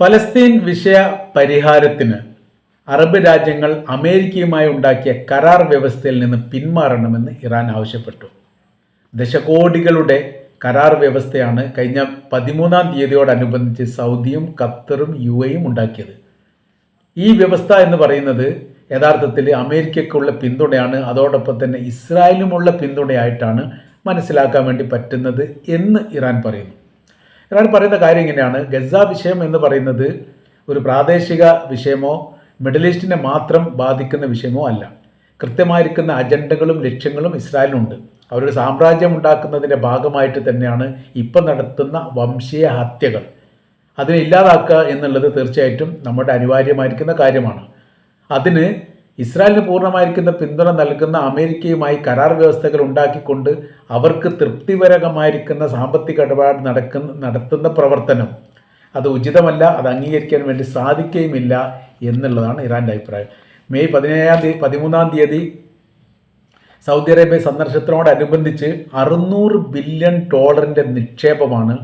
ഫലസ്തീൻ വിഷയ പരിഹാരത്തിന് അറബ് രാജ്യങ്ങൾ അമേരിക്കയുമായി ഉണ്ടാക്കിയ കരാർ വ്യവസ്ഥയിൽ നിന്ന് പിന്മാറണമെന്ന് ഇറാൻ ആവശ്യപ്പെട്ടു. ദശകോടികളുടെ കരാർ വ്യവസ്ഥയാണ് കഴിഞ്ഞ പതിമൂന്നാം തീയതിയോടനുബന്ധിച്ച് സൗദിയും ഖത്തറും യു എയും ഉണ്ടാക്കിയത്. ഈ വ്യവസ്ഥ എന്ന് പറയുന്നത് യഥാർത്ഥത്തിൽ അമേരിക്കയ്ക്കുള്ള പിന്തുണയാണ് അതോടൊപ്പം തന്നെ ഇസ്രായേലിനുമുള്ള പിന്തുണയായിട്ടാണ് മനസ്സിലാക്കാൻ വേണ്ടി പറ്റുന്നത് എന്ന് ഇറാൻ പറയുന്നു. ഇറാൻ പറയുന്ന കാര്യം ഇങ്ങനെയാണ്. ഗസ വിഷയം എന്ന് പറയുന്നത് ഒരു പ്രാദേശിക വിഷയമോ മിഡിൽ ഈസ്റ്റിനെ മാത്രം ബാധിക്കുന്ന വിഷയമോ അല്ല. കൃത്യമായിരിക്കുന്ന അജണ്ടകളും ലക്ഷ്യങ്ങളും ഇസ്രായേലിനുണ്ട്. അവരുടെ സാമ്രാജ്യം ഉണ്ടാക്കുന്നതിന്റെ ഭാഗമായിട്ട് തന്നെയാണ് ഇപ്പം നടത്തുന്ന വംശീയ ഹത്യകൾ. അതിനെ ഇല്ലാതാക്കുക എന്നുള്ളത് തീർച്ചയായിട്ടും നമ്മുടെ അനിവാര്യമായിരിക്കുന്ന കാര്യമാണ്. അതിന് ഇസ്രായേലിന് പൂർണമായിരിക്കുന്ന പിന്തുണ നൽകുന്ന അമേരിക്കയുമായി കരാർ വ്യവസ്ഥകൾ ഉണ്ടാക്കിക്കൊണ്ട് അവർക്ക് തൃപ്തിപരകമായിരിക്കുന്ന സാമ്പത്തിക ഇടപാട് നടക്കുന്ന നടത്തുന്ന പ്രവർത്തനം. അത് ഉചിതമല്ല അത് അംഗീകരിക്കാൻ വേണ്ടി സാധിക്കുകയുമില്ല എന്നുള്ളതാണ് ഇറാന്റെ അഭിപ്രായം. മെയ് പതിനേഴാം തീയതി പതിമൂന്നാം തീയതി സൗദി അറേബ്യ സന്ദർശനത്തോടനുബന്ധിച്ച് അറുന്നൂറ് ബില്യൺ ഡോളറിന്റെ നിക്ഷേപമാണ്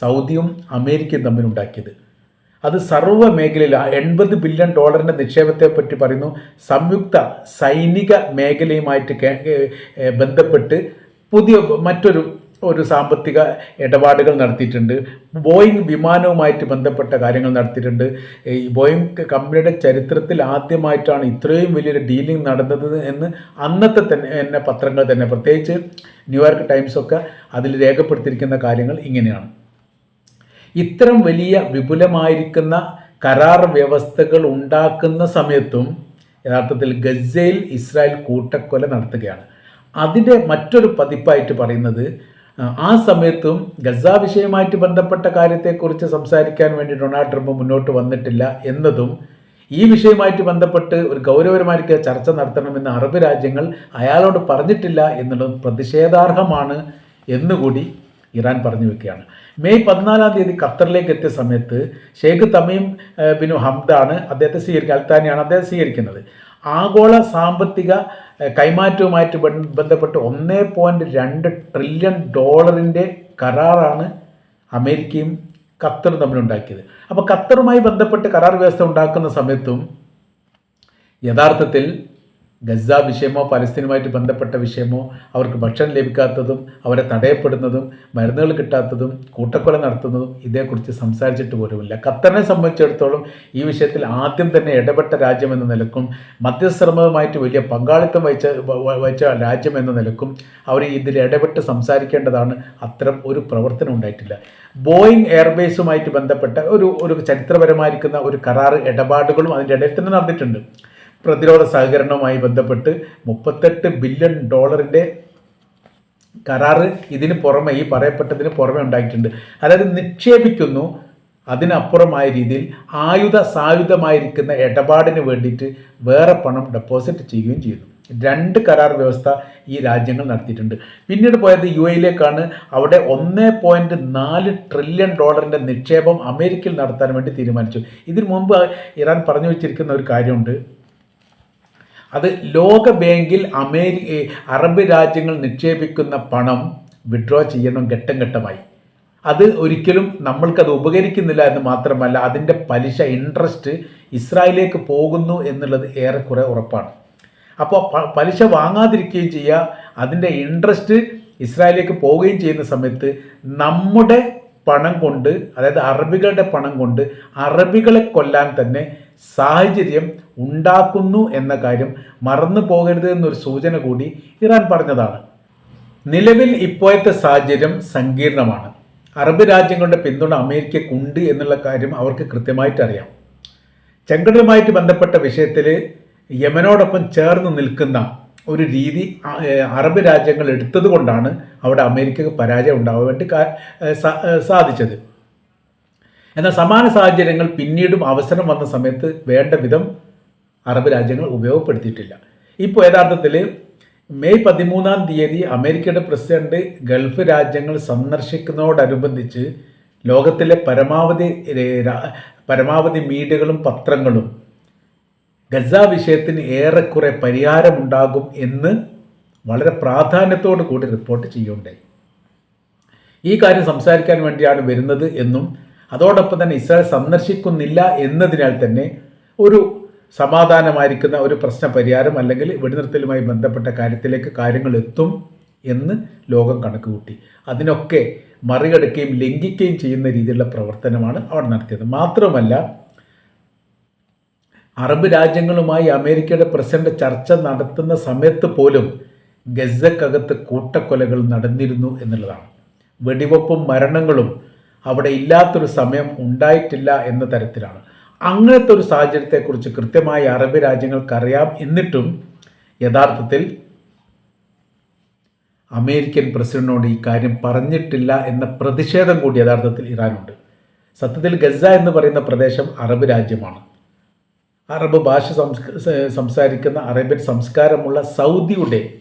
സൗദിയും അമേരിക്കയും തമ്മിൽ ഉണ്ടാക്കിയത്. അത് സർവ മേഖലയിൽ എൺപത് ബില്യൺ ഡോളറിന്റെ നിക്ഷേപത്തെ പറ്റി പറയുന്നു. സംയുക്ത സൈനിക മേഖലയുമായിട്ട് ബന്ധപ്പെട്ട് പുതിയ മറ്റൊരു ഒരു സാമ്പത്തിക ഇടപാടുകൾ നടത്തിയിട്ടുണ്ട്. ബോയിങ് വിമാനവുമായിട്ട് ബന്ധപ്പെട്ട കാര്യങ്ങൾ നടത്തിയിട്ടുണ്ട്. ഈ ബോയിങ് കമ്പനിയുടെ ചരിത്രത്തിൽ ആദ്യമായിട്ടാണ് ഇത്രയും വലിയൊരു ഡീലിംഗ് നടന്നത് എന്ന് അന്നത്തെ തന്നെ എന്നെ പത്രങ്ങൾ തന്നെ. പ്രത്യേകിച്ച് ന്യൂയോർക്ക് ടൈംസൊക്കെ അതിൽ രേഖപ്പെടുത്തിയിരിക്കുന്ന കാര്യങ്ങൾ ഇങ്ങനെയാണ്. ഇത്തരം വലിയ വിപുലമായിരിക്കുന്ന കരാർ വ്യവസ്ഥകൾ ഉണ്ടാക്കുന്ന സമയത്തും യഥാർത്ഥത്തിൽ ഗസയിൽ ഇസ്രായേൽ കൂട്ടക്കൊല നടത്തുകയാണ്. അതിന്റെ മറ്റൊരു പതിപ്പായിട്ട് പറയുന്നത് ആ, സമയത്തും ഗസ വിഷയമായിട്ട് ബന്ധപ്പെട്ട കാര്യത്തെക്കുറിച്ച് സംസാരിക്കാൻ വേണ്ടി ഡൊണാൾഡ് ട്രംപ് മുന്നോട്ട് വന്നിട്ടില്ല എന്നതും ഈ വിഷയമായിട്ട് ബന്ധപ്പെട്ട് ഒരു ഗൗരവപരമായിരിക്കുക ചർച്ച നടത്തണമെന്ന് അറബ് രാജ്യങ്ങൾ അയാളോട് പറഞ്ഞിട്ടില്ല എന്നുള്ളത് പ്രതിഷേധാർഹമാണ് എന്നുകൂടി ഇറാൻ പറഞ്ഞു വെക്കുകയാണ്. മെയ് പതിനാലാം തീയതി ഖത്തറിലേക്ക് എത്തിയ സമയത്ത് ഷെയ്ഖ് തമീം ബിനു ഹംദാണ് അദ്ദേഹത്തെ സ്വീകരിക്കുക അൽത്താനിയാണ് അദ്ദേഹം സ്വീകരിക്കുന്നത്. ആഗോള സാമ്പത്തിക കൈമാറ്റവുമായിട്ട് ബന്ധപ്പെട്ട് ഒന്നേ പോയിന്റ് രണ്ട് ട്രില്യൺ ഡോളറിന്റെ കരാറാണ് അമേരിക്കയും ഖത്തറും തമ്മിലുണ്ടാക്കിയത്. അപ്പോൾ ഖത്തറുമായി ബന്ധപ്പെട്ട് കരാർ വ്യവസ്ഥ ഉണ്ടാക്കുന്ന സമയത്തും യഥാർത്ഥത്തിൽ ഗസ വിഷയമോ പലസ്തീനുമായിട്ട് ബന്ധപ്പെട്ട വിഷയമോ അവർക്ക് ഭക്ഷണം ലഭിക്കാത്തതും അവരെ തടയപ്പെടുന്നതും മരുന്നുകൾ കിട്ടാത്തതും കൂട്ടക്കൊല നടത്തുന്നതും ഇതേക്കുറിച്ച് സംസാരിച്ചിട്ട് പോലുമില്ല. ഖത്തറിനെ സംബന്ധിച്ചിടത്തോളം ഈ വിഷയത്തിൽ ആദ്യം തന്നെ ഇടപെട്ട രാജ്യം എന്ന നിലക്കും മധ്യശ്രമവുമായിട്ട് വലിയ പങ്കാളിത്തം വഹിച്ച വഹിച്ച രാജ്യം എന്ന നിലക്കും അവർ ഇതിൽ ഇടപെട്ട് സംസാരിക്കേണ്ടതാണ് അത്തരം ഒരു പ്രവർത്തനം ഉണ്ടായിട്ടില്ല. ബോയിങ് എയർബേസുമായിട്ട് ബന്ധപ്പെട്ട ഒരു ഒരു ചരിത്രപരമായിരിക്കുന്ന ഒരു കരാർ ഇടപാടുകളും അതിന്റെ ഇടയിൽ തന്നെ നടന്നിട്ടുണ്ട്. പ്രതിരോധ സഹകരണവുമായി ബന്ധപ്പെട്ട് മുപ്പത്തെട്ട് ബില്യൺ ഡോളറിന്റെ കരാറ് ഇതിന് പുറമെ ഈ പറയപ്പെട്ടതിന് പുറമെ ഉണ്ടായിട്ടുണ്ട്. അതായത് നിക്ഷേപിക്കുന്നു അതിനപ്പുറമായ രീതിയിൽ ആയുധ സായുധമായിരിക്കുന്ന ഇടപാടിന് വേണ്ടിയിട്ട് വേറെ പണം ഡെപ്പോസിറ്റ് ചെയ്യുകയും ചെയ്യുന്നു. രണ്ട് കരാർ വ്യവസ്ഥ ഈ രാജ്യങ്ങൾ നടത്തിയിട്ടുണ്ട്. പിന്നീട് പോയത് യു എയിലേക്കാണ്. അവിടെ ഒന്ന് പോയിന്റ് നാല് ട്രില്യൺ ഡോളറിന്റെ നിക്ഷേപം അമേരിക്കയിൽ നടത്താൻ വേണ്ടി തീരുമാനിച്ചു. ഇതിനു മുമ്പ് ഇറാൻ പറഞ്ഞു വെച്ചിരിക്കുന്ന ഒരു കാര്യമുണ്ട്. അത് ലോക ബാങ്കിൽ അമേരി അറബ് രാജ്യങ്ങൾ നിക്ഷേപിക്കുന്ന പണം വിഡ്രോ ചെയ്യണം ഘട്ടം ഘട്ടമായി. അത് ഒരിക്കലും നമ്മൾക്കത് ഉപകരിക്കുന്നില്ല എന്ന് മാത്രമല്ല അതിന്റെ പലിശ ഇൻട്രസ്റ്റ് ഇസ്രായേലിലേക്ക് പോകുന്നു എന്നുള്ളത് ഏറെക്കുറെ ഉറപ്പാണ്. അപ്പോൾ പലിശ വാങ്ങാതിരിക്കുകയും ചെയ്യുക അതിന്റെ ഇൻട്രസ്റ്റ് ഇസ്രായേലിലേക്ക് പോവുകയും ചെയ്യുന്ന സമയത്ത് നമ്മുടെ പണം കൊണ്ട് അതായത് അറബികളുടെ പണം കൊണ്ട് അറബികളെ കൊല്ലാൻ തന്നെ സാഹചര്യം ഉണ്ടാക്കുന്നു എന്ന കാര്യം മറന്നു പോകരുത് എന്നൊരു സൂചന കൂടി ഇറാൻ പറഞ്ഞതാണ്. നിലവിൽ ഇപ്പോഴത്തെ സാഹചര്യം സങ്കീർണമാണ്. അറബ് രാജ്യങ്ങളുടെ പിന്തുണ അമേരിക്കക്കുണ്ട് എന്നുള്ള കാര്യം അവർക്ക് കൃത്യമായിട്ട് അറിയാം ചെങ്കടലുമായിട്ട് ബന്ധപ്പെട്ട വിഷയത്തിൽ യമനോടൊപ്പം ചേർന്ന് നിൽക്കുന്ന ഒരു രീതി അറബ് രാജ്യങ്ങൾ എടുത്തത് കൊണ്ടാണ് അവിടെ അമേരിക്കക്ക് പരാജയം ഉണ്ടാവാൻ വേണ്ടി സാധിച്ചത്. എന്നാൽ സമാന സാഹചര്യങ്ങൾ പിന്നീടും അവസരം വന്ന സമയത്ത് വേണ്ട വിധം അറബ് രാജ്യങ്ങൾ ഉപയോഗപ്പെടുത്തിയിട്ടില്ല. ഇപ്പോൾ യഥാർത്ഥത്തിൽ മെയ് പതിമൂന്നാം തീയതി അമേരിക്കയുടെ പ്രസിഡന്റ് ഗൾഫ് രാജ്യങ്ങൾ സന്ദർശിക്കുന്നതോടനുബന്ധിച്ച് ലോകത്തിലെ പരമാവധി പരമാവധി മീഡിയകളും പത്രങ്ങളും ഗസ വിഷയത്തിന് ഏറെക്കുറെ പരിഹാരമുണ്ടാകും എന്ന് വളരെ പ്രാധാന്യത്തോടു കൂടി റിപ്പോർട്ട് ചെയ്യുകയുണ്ടായി. ഈ കാര്യം സംസാരിക്കാൻ വേണ്ടിയാണ് വരുന്നത് എന്നും അതോടൊപ്പം തന്നെ ഇസ്രായേൽ സന്ദർശിക്കുന്നില്ല എന്നതിനാൽ തന്നെ ഒരു സമാധാനമായിരിക്കുന്ന ഒരു പ്രശ്ന പരിഹാരം അല്ലെങ്കിൽ വെടിനിർത്തലുമായി ബന്ധപ്പെട്ട കാര്യത്തിലേക്ക് കാര്യങ്ങൾ എത്തും എന്ന് ലോകം കണക്കുകൂട്ടി. അതിനൊക്കെ മറികടക്കുകയും ലംഘിക്കുകയും ചെയ്യുന്ന രീതിയിലുള്ള പ്രവർത്തനമാണ് അവർ നടത്തിയത്. മാത്രമല്ല അറബ് രാജ്യങ്ങളുമായി അമേരിക്കയുടെ പ്രസിഡന്റ് ചർച്ച നടത്തുന്ന സമയത്ത് പോലും ഗസക്കകത്ത് കൂട്ടക്കൊലകൾ നടന്നിരുന്നു എന്നുള്ളതാണ്. വെടിവെപ്പും മരണങ്ങളും അവിടെ ഇല്ലാത്തൊരു സമയം ഉണ്ടായിട്ടില്ല എന്ന തരത്തിലാണ്. അങ്ങനത്തെ ഒരു സാഹചര്യത്തെക്കുറിച്ച് കൃത്യമായി അറബ് രാജ്യങ്ങൾക്കറിയാം എന്നിട്ടും യഥാർത്ഥത്തിൽ അമേരിക്കൻ പ്രസിഡന്റിനോട് ഈ കാര്യം പറഞ്ഞിട്ടില്ല എന്ന പ്രതിഷേധം കൂടി യഥാർത്ഥത്തിൽ ഇറാനുണ്ട്. സത്യത്തിൽ ഗസ എന്ന് പറയുന്ന പ്രദേശം അറബ് രാജ്യമാണ്. അറബ് ഭാഷ സംസാരിക്കുന്ന അറേബ്യൻ സംസ്കാരമുള്ള സൗദിയുടെ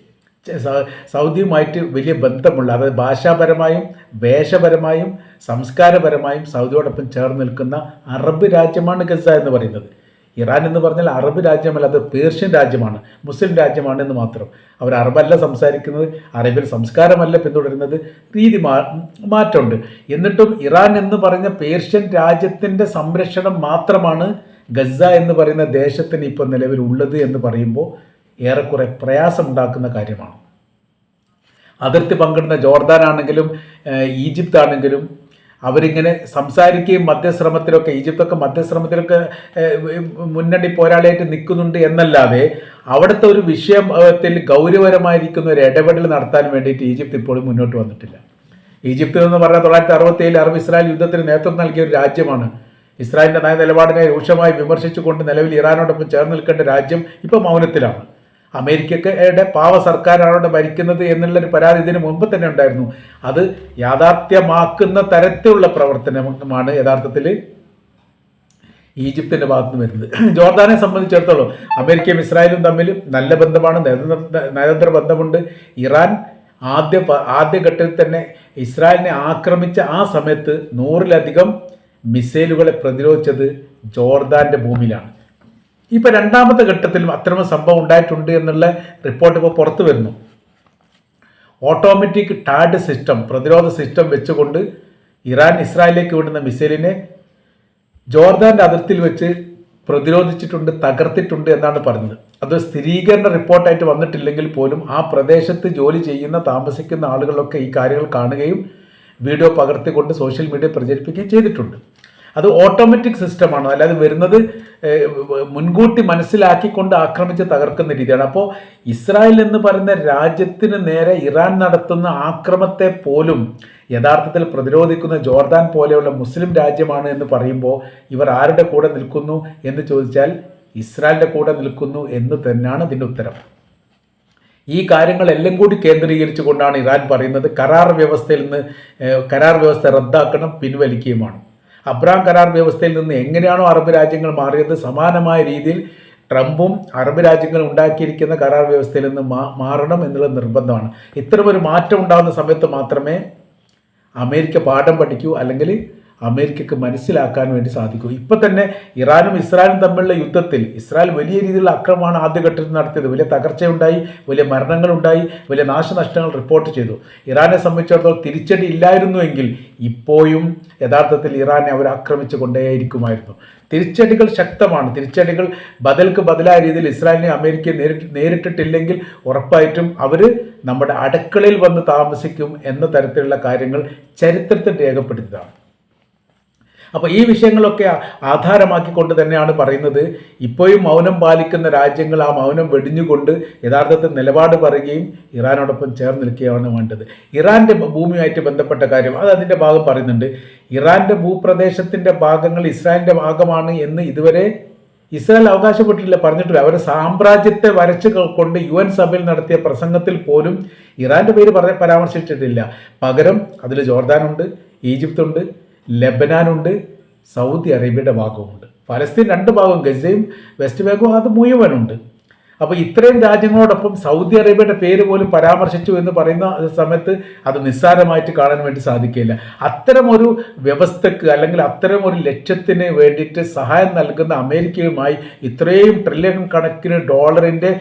സൗദിയുമായിട്ട് വലിയ ബന്ധമുള്ള അതായത് ഭാഷാപരമായും വേഷപരമായും സംസ്കാരപരമായും സൗദിയോടൊപ്പം ചേർന്ന് നിൽക്കുന്ന അറബ് രാജ്യമാണ് ഗസ എന്ന് പറയുന്നത്. ഇറാൻ എന്ന് പറഞ്ഞാൽ അറബ് രാജ്യമല്ല അത് പേർഷ്യൻ രാജ്യമാണ് മുസ്ലിം രാജ്യമാണ് എന്ന് മാത്രം. അവർ അറബല്ല സംസാരിക്കുന്നത് അറബിൽ സംസ്കാരമല്ല പിന്തുടരുന്നത് രീതി മാ മാറ്റമുണ്ട്. എന്നിട്ടും ഇറാൻ എന്ന് പറഞ്ഞ പേർഷ്യൻ രാജ്യത്തിന്റെ സംരക്ഷണം മാത്രമാണ് ഗസ എന്ന് പറയുന്ന ദേശത്തിന് ഇപ്പോൾ നിലവിലുള്ളത് എന്ന് പറയുമ്പോൾ ഏറെക്കുറെ പ്രയാസമുണ്ടാക്കുന്ന കാര്യമാണ്. അതിർത്തി പങ്കിടുന്ന ജോർദാൻ ആണെങ്കിലും ഈജിപ്ത് ആണെങ്കിലും അവരിങ്ങനെ സംസാരിക്കുകയും മധ്യശ്രമത്തിലൊക്കെ ഈജിപ്തൊക്കെ മധ്യശ്രമത്തിലൊക്കെ മുന്നണി പോരാളിയായിട്ട് നിൽക്കുന്നുണ്ട് എന്നല്ലാതെ അവിടുത്തെ ഒരു വിഷയത്തിൽ ഗൗരവരമായിരിക്കുന്ന ഒരു ഇടപെടൽ നടത്താൻ വേണ്ടിയിട്ട് ഈജിപ്ത് ഇപ്പോഴും മുന്നോട്ട് വന്നിട്ടില്ല. ഈജിപ്ത് എന്ന് പറഞ്ഞാൽ തൊള്ളായിരത്തി അറുപത്തി ഏഴിൽ അറബ് ഇസ്രായേൽ യുദ്ധത്തിന് നേതൃത്വം നൽകിയ ഒരു രാജ്യമാണ്. ഇസ്രായേലിന്റെ നയ നിലപാടിനെ രൂക്ഷമായി വിമർശിച്ചുകൊണ്ട് നിലവിൽ ഇറാനോടൊപ്പം ചേർന്ന് നിൽക്കേണ്ട രാജ്യം ഇപ്പോൾ മൗനത്തിലാണ്. അമേരിക്കയുടെ പാവ സർക്കാരാണ് ഭരിക്കുന്നത് എന്നുള്ളൊരു പരാതി ഇതിന് മുമ്പ് തന്നെ ഉണ്ടായിരുന്നു. അത് യാഥാർത്ഥ്യമാക്കുന്ന തരത്തിലുള്ള പ്രവർത്തനമാണ് യഥാർത്ഥത്തിൽ ഈജിപ്തിന്റെ ഭാഗത്ത് നിന്ന് വരുന്നത്. ജോർദാനെ സംബന്ധിച്ചിടത്തോളം അമേരിക്കയും ഇസ്രായേലും തമ്മിൽ നല്ല ബന്ധമാണ്. നയതന്ത്ര ബന്ധമുണ്ട്. ഇറാൻ ആദ്യ ആദ്യഘട്ടത്തിൽ തന്നെ ഇസ്രായേലിനെ ആക്രമിച്ച ആ സമയത്ത് നൂറിലധികം മിസൈലുകളെ പ്രതിരോധിച്ചത് ജോർദാന്റെ ഭൂമിയിലാണ്. ഇപ്പൊ രണ്ടാമത്തെ ഘട്ടത്തിൽ അത്തരം സംഭവം ഉണ്ടായിട്ടുണ്ട് എന്നുള്ള റിപ്പോർട്ട് ഇപ്പോൾ പുറത്തു വരുന്നു. ഓട്ടോമാറ്റിക് ടാഡ് സിസ്റ്റം പ്രതിരോധ സിസ്റ്റം വെച്ചുകൊണ്ട് ഇറാൻ ഇസ്രായേലിലേക്ക് വിടുന്ന മിസൈലിനെ ജോർദാന്റെ അതിർത്തിയിൽ വെച്ച് പ്രതിരോധിച്ചിട്ടുണ്ട് തകർത്തിട്ടുണ്ട് എന്നാണ് പറഞ്ഞത്. അത് സ്ഥിരീകരണ റിപ്പോർട്ടായിട്ട് വന്നിട്ടില്ലെങ്കിൽ പോലും ആ പ്രദേശത്ത് ജോലി ചെയ്യുന്ന താമസിക്കുന്ന ആളുകളൊക്കെ ഈ കാര്യങ്ങൾ കാണുകയും വീഡിയോ പകർത്തിക്കൊണ്ട് സോഷ്യൽ മീഡിയ പ്രചരിപ്പിക്കുകയും ചെയ്തിട്ടുണ്ട്. അത് ഓട്ടോമാറ്റിക് സിസ്റ്റമാണ് അല്ലാതെ വരുന്നത് മുൻകൂട്ടി മനസ്സിലാക്കിക്കൊണ്ട് ആക്രമിച്ച് തകർക്കുന്ന രീതിയാണ്. അപ്പോൾ ഇസ്രായേൽ എന്ന് പറയുന്ന രാജ്യത്തിന് നേരെ ഇറാൻ നടത്തുന്ന ആക്രമത്തെ പോലും യഥാർത്ഥത്തിൽ പ്രതിരോധിക്കുന്ന ജോർദാൻ പോലെയുള്ള മുസ്ലിം രാജ്യമാണ് എന്ന് പറയുമ്പോൾ ഇവർ ആരുടെ കൂടെ നിൽക്കുന്നു എന്ന് ചോദിച്ചാൽ ഇസ്രായേലിന്റെ കൂടെ നിൽക്കുന്നു എന്ന് തന്നെയാണ് ഇതിന്റെ ഉത്തരം. ഈ കാര്യങ്ങളെല്ലാം കൂടി കേന്ദ്രീകരിച്ചുകൊണ്ടാണ് ഇറാൻ പറയുന്നത് കരാർ വ്യവസ്ഥയിൽ നിന്ന് കരാർ വ്യവസ്ഥ റദ്ദാക്കണം പിൻവലിക്കുകയുമാണ്. അബ്രാം കരാർ വ്യവസ്ഥയിൽ നിന്ന് എങ്ങനെയാണോ അറബ് രാജ്യങ്ങൾ മാറിയത് സമാനമായ രീതിയിൽ ട്രംപും അറബ് രാജ്യങ്ങൾ ഉണ്ടാക്കിയിരിക്കുന്ന കരാർ വ്യവസ്ഥയിൽ നിന്ന് മാറണം എന്നുള്ള നിർബന്ധമാണ്. ഇത്തരമൊരു മാറ്റം ഉണ്ടാകുന്ന സമയത്ത് മാത്രമേ അമേരിക്ക പാഠം പഠിക്കൂ അല്ലെങ്കിൽ അമേരിക്കക്ക് മനസ്സിലാക്കാൻ വേണ്ടി സാധിക്കും. ഇപ്പൊ തന്നെ ഇറാനും ഇസ്രായേലും തമ്മിലുള്ള യുദ്ധത്തിൽ ഇസ്രായേൽ വലിയ രീതിയിലുള്ള അക്രമമാണ് ആദ്യഘട്ടത്തിൽ നടത്തിയത്. വലിയ തകർച്ചയുണ്ടായി വലിയ മരണങ്ങളുണ്ടായി വലിയ നാശനഷ്ടങ്ങൾ റിപ്പോർട്ട് ചെയ്തു. ഇറാനെ സംബന്ധിച്ചിടത്തോളം തിരിച്ചടി ഇല്ലായിരുന്നുവെങ്കിൽ ഇപ്പോഴും യഥാർത്ഥത്തിൽ ഇറാനെ അവർ ആക്രമിച്ചു കൊണ്ടേയിരിക്കുമായിരുന്നു. തിരിച്ചടികൾ ശക്തമാണ്. തിരിച്ചടികൾ ബദൽക്ക് ബദലായ രീതിയിൽ ഇസ്രായേലിനെ അമേരിക്ക നേരിട്ട് നേരിട്ടിട്ടില്ലെങ്കിൽ ഉറപ്പായിട്ടും അവർ നമ്മുടെ അടുക്കളയിൽ വന്ന് താമസിക്കും എന്ന തരത്തിലുള്ള കാര്യങ്ങൾ ചരിത്രത്തിൽ രേഖപ്പെടുത്തിയതാണ്. അപ്പോൾ ഈ വിഷയങ്ങളൊക്കെ ആധാരമാക്കിക്കൊണ്ട് തന്നെയാണ് പറയുന്നത്. ഇപ്പോഴും മൗനം പാലിക്കുന്ന രാജ്യങ്ങൾ ആ മൗനം വെടിഞ്ഞുകൊണ്ട് യഥാർത്ഥത്തിൽ നിലപാട് പറയുകയും ഇറാനോടൊപ്പം ചേർന്ന് നിൽക്കുകയാണ് വേണ്ടത്. ഇറാന്റെ ഭൂമിയുമായിട്ട് ബന്ധപ്പെട്ട കാര്യം അത് അതിന്റെ ഭാഗം പറയുന്നുണ്ട്. ഇറാന്റെ ഭൂപ്രദേശത്തിന്റെ ഭാഗങ്ങൾ ഇസ്രായേലിന്റെ ഭാഗമാണ് എന്ന് ഇതുവരെ ഇസ്രായേൽ അവകാശപ്പെട്ടിട്ടില്ല. പറഞ്ഞിട്ടില്ല. അവരുടെ സാമ്രാജ്യത്തെ വരച്ച് കൊണ്ട് യു എൻ സഭയിൽ നടത്തിയ പ്രസംഗത്തിൽ പോലും ഇറാന്റെ പേര് പരാമർശിച്ചിട്ടില്ല. പകരം അതിൽ ജോർദാനുണ്ട് ഈജിപ്തുണ്ട് ലബനാനുണ്ട് സൗദി അറേബ്യയുടെ ഭാഗവുമുണ്ട്. ഫലസ്തീൻ രണ്ട് ഭാഗവും ഗസയും വെസ്റ്റ് ബാങ്കും അത് മുഴുവനുണ്ട്. അപ്പോൾ ഇത്രയും രാജ്യങ്ങളോടൊപ്പം സൗദി അറേബ്യയുടെ പേര് പോലും പരാമർശിച്ചു എന്ന് പറയുന്ന സമയത്ത് അത് നിസ്സാരമായിട്ട് കാണാൻ വേണ്ടി സാധിക്കില്ല അത്തരമൊരു വ്യവസ്ഥക്ക് അല്ലെങ്കിൽ അത്തരം ഒരു ലക്ഷ്യത്തിന് വേണ്ടിയിട്ട് സഹായം നൽകുന്ന അമേരിക്കയുമായി ഇത്രയും ട്രില്യൺ കണക്കിന് ഡോളറിന്റെ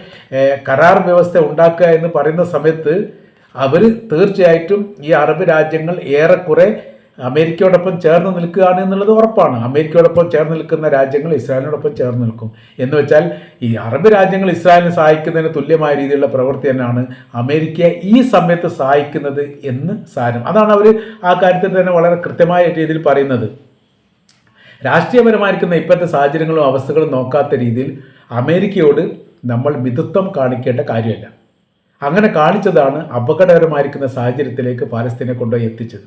കരാർ വ്യവസ്ഥ ഉണ്ടാക്കുക എന്ന് പറയുന്ന സമയത്ത് അവർ തീർച്ചയായിട്ടും ഈ അറബ് രാജ്യങ്ങൾ ഏറെക്കുറെ അമേരിക്കയോടൊപ്പം ചേർന്ന് നിൽക്കുകയാണ് എന്നുള്ളത് ഉറപ്പാണ്. അമേരിക്കയോടൊപ്പം ചേർന്ന് നിൽക്കുന്ന രാജ്യങ്ങൾ ഇസ്രായേലിനോടൊപ്പം ചേർന്ന് നിൽക്കും. എന്ന് വെച്ചാൽ ഈ അറബ് രാജ്യങ്ങൾ ഇസ്രായേലിനെ സഹായിക്കുന്നതിന് തുല്യമായ രീതിയിലുള്ള പ്രവൃത്തി തന്നെയാണ് അമേരിക്കയെ ഈ സമയത്ത് സഹായിക്കുന്നത് എന്ന് സാരം. അതാണ് അവർ ആ കാര്യത്തിൽ തന്നെ വളരെ കൃത്യമായ രീതിയിൽ പറയുന്നത്. രാഷ്ട്രീയപരമായിരിക്കുന്ന ഇപ്പോഴത്തെ സാഹചര്യങ്ങളും അവസ്ഥകളും നോക്കാത്ത രീതിയിൽ അമേരിക്കയോട് നമ്മൾ മിതത്വം കാണിക്കേണ്ട കാര്യമല്ല. അങ്ങനെ കാണിച്ചതാണ് അപകടകരമായിരിക്കുന്ന സാഹചര്യത്തിലേക്ക് പാലസ്തീനെ കൊണ്ടുപോയി എത്തിച്ചത്.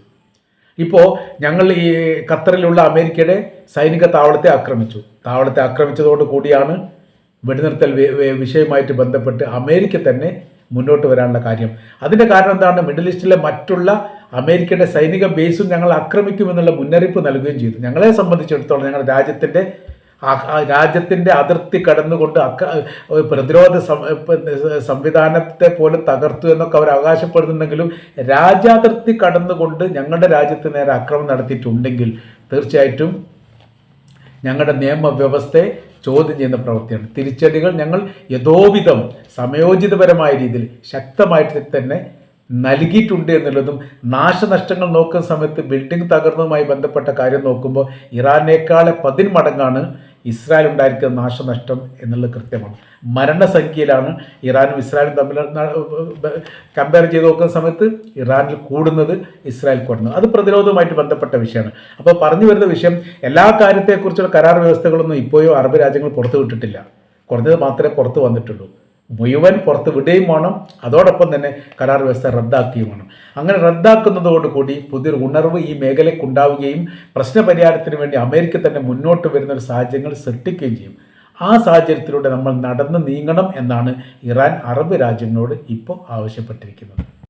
ഇപ്പോൾ ഞങ്ങൾ ഈ ഖത്തറിലുള്ള അമേരിക്കയുടെ സൈനിക താവളത്തെ ആക്രമിച്ചു. താവളത്തെ ആക്രമിച്ചതോട് കൂടിയാണ് വെടിനിർത്തൽ വി- വി- വിഷയവുമായിട്ട് ബന്ധപ്പെട്ട് അമേരിക്ക തന്നെ മുന്നോട്ട് വരാനുള്ള കാര്യം. അതിന്റെ കാരണം എന്താണ്? മിഡിൽ ഈസ്റ്റിലെ മറ്റുള്ള അമേരിക്കയുടെ സൈനിക ബേസും ഞങ്ങൾ ആക്രമിക്കുമെന്നുള്ള മുന്നറിയിപ്പ് നൽകുകയും ചെയ്തു. ഞങ്ങളെ സംബന്ധിച്ചിടത്തോളം ഞങ്ങളുടെ രാജ്യത്തിന്റെ രാജ്യത്തിന്റെ അതിർത്തി കടന്നുകൊണ്ട് അക്ക പ്രതിരോധ സംവിധാനത്തെ പോലും തകർത്തു എന്നൊക്കെ അവർ അവകാശപ്പെടുന്നുണ്ടെങ്കിലും രാജ്യാതിർത്തി കടന്നുകൊണ്ട് ഞങ്ങളുടെ രാജ്യത്ത് നേരെ അക്രമം നടത്തിയിട്ടുണ്ടെങ്കിൽ തീർച്ചയായിട്ടും ഞങ്ങളുടെ നിയമവ്യവസ്ഥയെ ചോദ്യം ചെയ്യുന്ന പ്രവൃത്തിയാണ്. തിരിച്ചടികൾ ഞങ്ങൾ യഥോവിധം സമയോചിതപരമായ രീതിയിൽ ശക്തമായിട്ട് തന്നെ നൽകിയിട്ടുണ്ട് എന്നുള്ളതും നാശനഷ്ടങ്ങൾ നോക്കുന്ന സമയത്ത് ബിൽഡിംഗ് തകർന്നതുമായി ബന്ധപ്പെട്ട കാര്യം നോക്കുമ്പോൾ ഇറാനേക്കാളെ പതിന്മടങ്ങാണ് ഇസ്രായേൽ ഉണ്ടായിരിക്കുന്ന നാശനഷ്ടം എന്നുള്ളത് കൃത്യമാണ്. മരണസംഖ്യയിലാണ് ഇറാനും ഇസ്രായേലും തമ്മിൽ കമ്പയർ ചെയ്ത് നോക്കുന്ന സമയത്ത് ഇറാനിൽ കൂടുന്നത് ഇസ്രായേൽ കൂടുന്നത് അത് പ്രതിരോധവുമായിട്ട് ബന്ധപ്പെട്ട വിഷയമാണ്. അപ്പോൾ പറഞ്ഞു വരുന്ന വിഷയം എല്ലാ കാര്യത്തെക്കുറിച്ചുള്ള കരാർ വ്യവസ്ഥകളൊന്നും ഇപ്പോഴും അറബ് രാജ്യങ്ങൾ പുറത്തു വിട്ടിട്ടില്ല കുറഞ്ഞത് മാത്രമേ പുറത്തു വന്നിട്ടുള്ളൂ. മുഴുവൻ പുറത്ത് വിടുകയും വേണം. അതോടൊപ്പം തന്നെ കരാർ വ്യവസ്ഥ റദ്ദാക്കുകയും വേണം. അങ്ങനെ റദ്ദാക്കുന്നതോടുകൂടി പുതിയൊരു ഉണർവ് ഈ മേഖലയ്ക്ക് ഉണ്ടാവുകയും പ്രശ്നപരിഹാരത്തിന് വേണ്ടി അമേരിക്ക തന്നെ മുന്നോട്ട് വരുന്ന ഒരു സാഹചര്യങ്ങൾ സൃഷ്ടിക്കുകയും ചെയ്യും. ആ സാഹചര്യത്തിലൂടെ നമ്മൾ നടന്ന് നീങ്ങണം എന്നാണ് ഇറാൻ അറബ് രാജ്യങ്ങളോട് ഇപ്പോൾ ആവശ്യപ്പെട്ടിരിക്കുന്നത്.